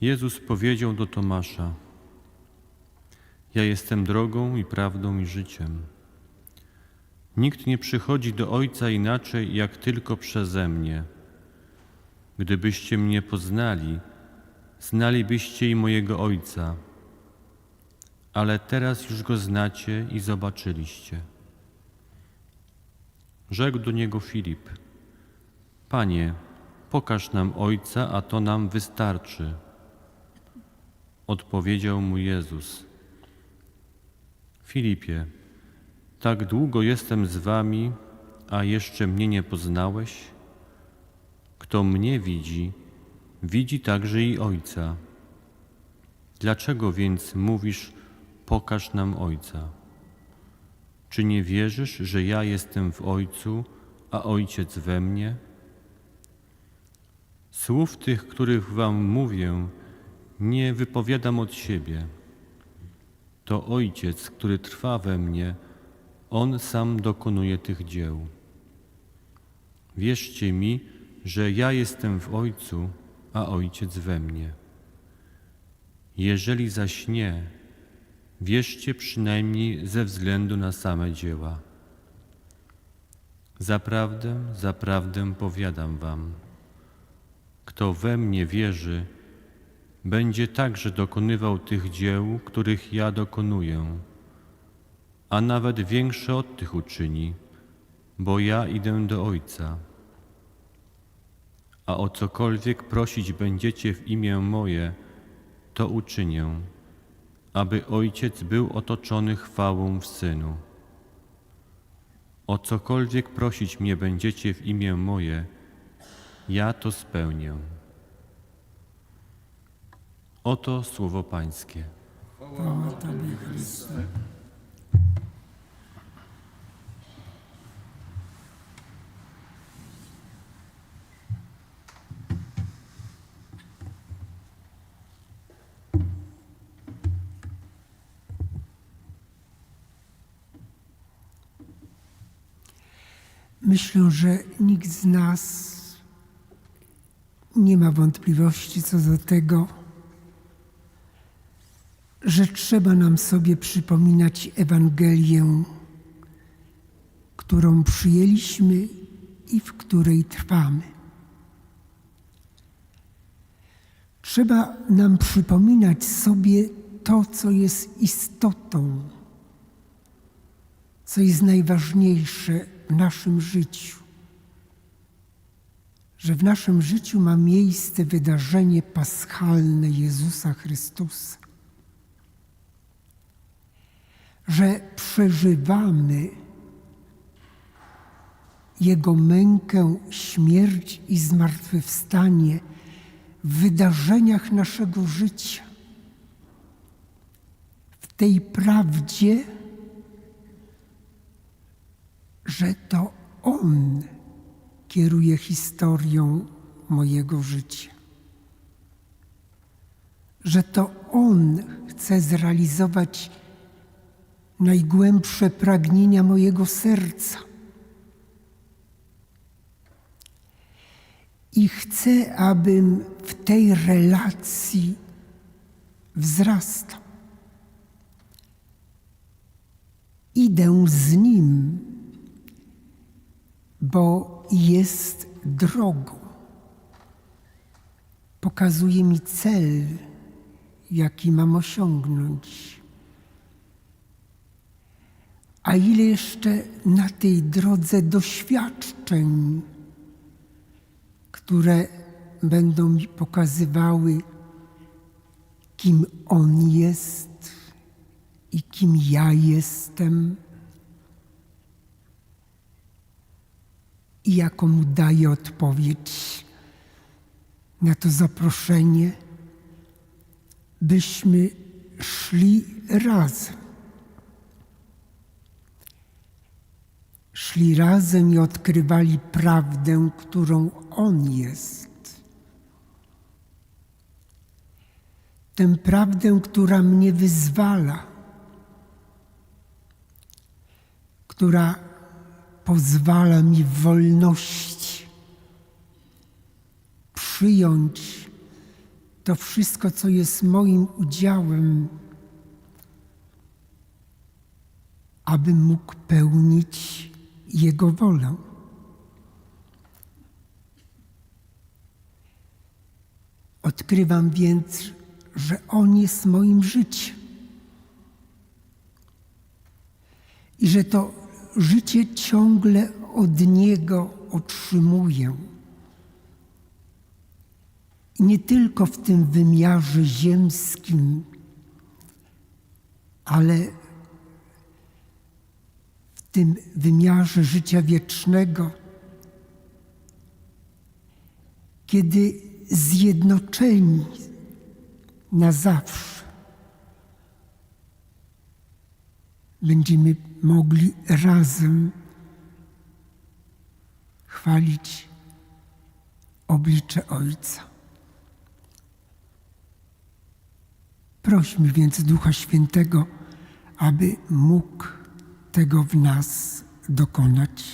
Jezus powiedział do Tomasza: Ja jestem drogą i prawdą i życiem. Nikt nie przychodzi do Ojca inaczej, jak tylko przeze mnie. Gdybyście mnie poznali, znalibyście i mojego Ojca. Ale teraz już go znacie i zobaczyliście. Rzekł do niego Filip: Panie, pokaż nam Ojca, a to nam wystarczy. Odpowiedział mu Jezus: Filipie, tak długo jestem z wami, a jeszcze mnie nie poznałeś? Kto mnie widzi, widzi także i Ojca. Dlaczego więc mówisz, pokaż nam Ojca? Czy nie wierzysz, że ja jestem w Ojcu, a Ojciec we mnie? Słów tych, których wam mówię, nie wypowiadam od siebie. To Ojciec, który trwa we mnie, On sam dokonuje tych dzieł. Wierzcie mi, że ja jestem w Ojcu, a Ojciec we mnie. Jeżeli zaś nie, wierzcie przynajmniej ze względu na same dzieła. Zaprawdę, zaprawdę powiadam wam, kto we mnie wierzy, będzie także dokonywał tych dzieł, których ja dokonuję, a nawet większe od tych uczyni, bo ja idę do Ojca. A o cokolwiek prosić będziecie w imię moje, to uczynię, aby Ojciec był otoczony chwałą w Synu. O cokolwiek prosić mnie będziecie w imię moje, ja to spełnię. Oto słowo Pańskie. Chwała Tobie, Chryste. Myślę, że nikt z nas nie ma wątpliwości co do tego, że trzeba nam sobie przypominać Ewangelię, którą przyjęliśmy i w której trwamy. Trzeba nam przypominać sobie to, co jest istotą, co jest najważniejsze w naszym życiu. Że w naszym życiu ma miejsce wydarzenie paschalne Jezusa Chrystusa. Że przeżywamy Jego mękę, śmierć i zmartwychwstanie w wydarzeniach naszego życia. W tej prawdzie, że to On kieruje historią mojego życia. Że to On chce zrealizować najgłębsze pragnienia mojego serca. I chcę, abym w tej relacji wzrastał. Idę z Nim, bo jest drogą. Pokazuje mi cel, jaki mam osiągnąć. A ile jeszcze na tej drodze doświadczeń, które będą mi pokazywały, kim On jest i kim ja jestem. i jaką mu daję odpowiedź na to zaproszenie, byśmy szli razem. Szli razem i odkrywali prawdę, którą On jest. Tę prawdę, która mnie wyzwala, która pozwala mi w wolności przyjąć to wszystko, co jest moim udziałem, abym mógł pełnić Jego wolę. Odkrywam więc, że On jest moim życiem. I że to życie ciągle od Niego otrzymuję. Nie tylko w tym wymiarze ziemskim, ale tym wymiarze życia wiecznego, kiedy zjednoczeni na zawsze będziemy mogli razem chwalić oblicze Ojca. Prośmy więc Ducha Świętego, aby mógł tego w nas dokonać.